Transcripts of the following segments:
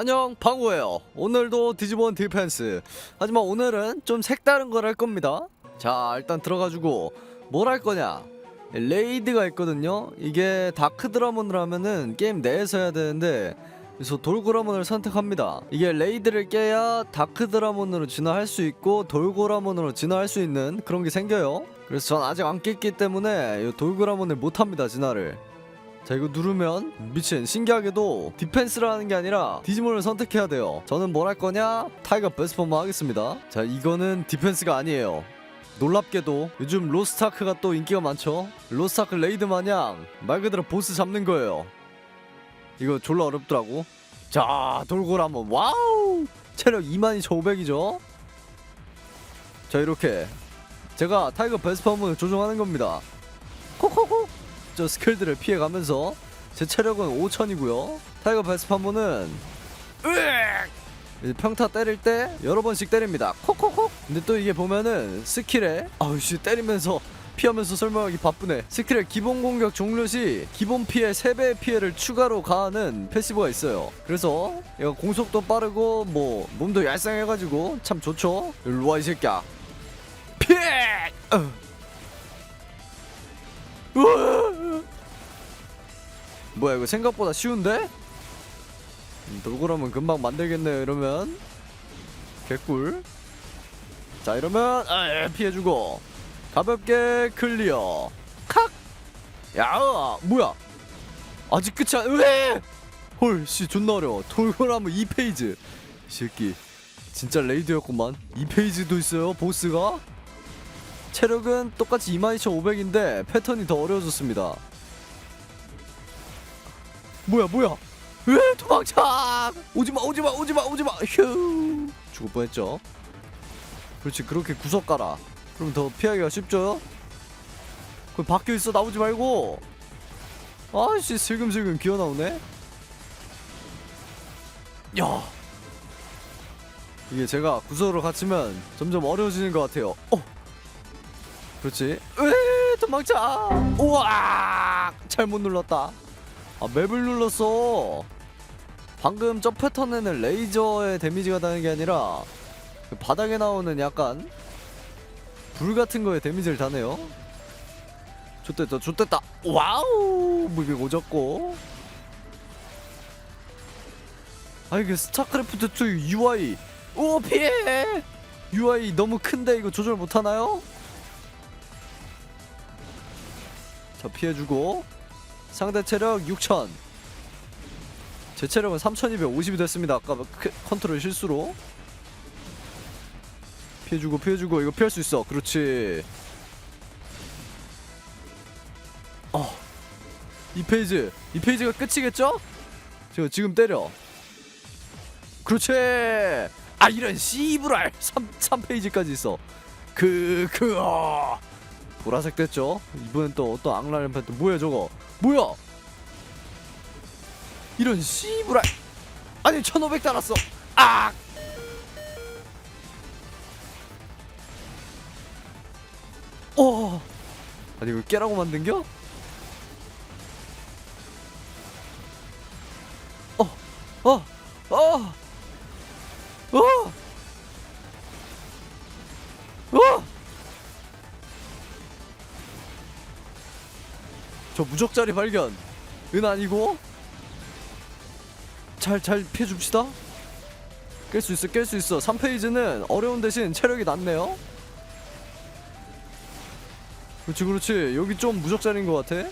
안녕 방구예요. 오늘도 디지몬 디펜스. 하지만 오늘은 좀 색다른 걸 할 겁니다. 자 일단 들어가지고 뭘 할 거냐? 레이드가 있거든요. 이게 다크 드라몬을 하면은 게임 내에서 해야 되는데 그래서 돌고라몬을 선택합니다. 이게 레이드를 깨야 다크 드라몬으로 진화할 수 있고 돌고라몬으로 진화할 수 있는 그런 게 생겨요. 그래서 전 아직 안 깼기 때문에 이 돌고라몬을 못합니다 진화를 자 이거 누르면 미친 신기하게도 디펜스라는 게 아니라 디지몬을 선택해야 돼요. 저는 뭘 할 거냐? 타이거 베스퍼만 하겠습니다. 자 이거는 디펜스가 아니에요. 놀랍게도 요즘 로스타크가 또 인기가 많죠? 로스타크 레이드 마냥 말 그대로 보스 잡는 거예요. 이거 졸라 어렵더라고. 자 돌고라 한번. 와우! 체력 22,500이죠? 자 이렇게 제가 타이거 베스퍼문을 조종하는 겁니다. 콕콕콕 저 스킬들을 피해가면서 제 체력은 5000이고요. 타이거 베스파모는 평타 때릴 때 여러 번씩 때립니다. 콕콕콕! 근데 또 이게 보면은 스킬에 아우씨 때리면서 피하면서 설명하기 바쁘네. 스킬의 기본 공격 종료 시 기본 피해 3배의 피해를 추가로 가하는 패시브가 있어요. 그래서 얘가 공속도 빠르고 뭐 몸도 얄쌍해가지고 참 좋죠? 일로와 이 새끼야. 피해! 어. 우와! 뭐야 이거 생각보다 쉬운데? 음, 돌고라면 금방 만들겠네요 이러면. 개꿀. 자 이러면 아, 예, 피해주고. 가볍게 클리어. 칵! 야 뭐야? 아직 끝이 안 왜? 헐씨 존나 어려워. 돌고라면 2페이지. 이 새끼 진짜 레이드였구만. 2페이지도 있어요 보스가? 체력은 똑같이 22,500인데 패턴이 더 어려워졌습니다. 뭐야 뭐야? 왜 도망쳐? 오지마 오지마 오지마 오지마 휴 죽을 뻔했죠. 그렇지 그렇게 구석 가라. 그럼 더 피하기가 쉽죠? 그 밖에 있어 나오지 말고. 아씨 슬금슬금 기어 나오네. 야 이게 제가 구석으로 갇히면 점점 어려워지는 것 같아요. 어. 그렇지. 왜 도망쳐? 우와! 잘못 눌렀다. 아 맵을 눌렀어. 방금 저 패턴에는 레이저의 데미지가 다는 게 아니라 그 바닥에 나오는 약간 불 같은 거에 데미지를 다네요. 좋됐다, 좋됐다. 와우! 무게 오졌고. 아 이게 스타크래프트 2 UI. 오 피해! UI 너무 큰데 이거 조절 못 하나요? 자 피해주고 상대 체력 6000 제 체력은 3250이 됐습니다. 아까 크- 컨트롤 실수로. 피해주고 피해주고 이거 피할 수 있어. 그렇지. 어. 이 페이지 이 페이지가 끝이겠죠? 지금 지금 때려. 그렇지. 아 이런 씨브랄. 3, 3페이지까지 있어. 그 그 어. 보라색 됐죠? 이번엔 또 어떤 악랄한 패턴 뭐야 저거? 뭐야? 이런 씨부라 아니 1500 달았어. 아! 어. 아니 이거 깨라고 만든겨? 어, 어, 어, 어, 어. 저 무적자리 발견. 은 아니고? 잘 잘 피해줍시다. 깰 수 있어 깰 수 있어. 3페이지는 어려운 대신 체력이 낮네요. 그렇지 그렇지. 여기 좀 무적자리인 것 같아.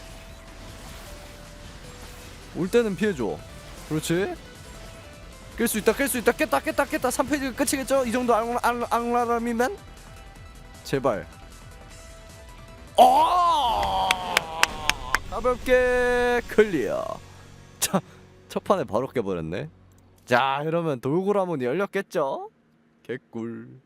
올 때는 피해줘. 그렇지? 깰 수 있다 깰 수 있다. 깼다 깼다 깼다. 3페이지가 끝이겠죠? 이 정도 앙- 앙- 앙라람이면? 제발. 어 가볍게 클리어. 자, 첫 판에 바로 깨버렸네. 자 이러면 돌고라문이 열렸겠죠? 개꿀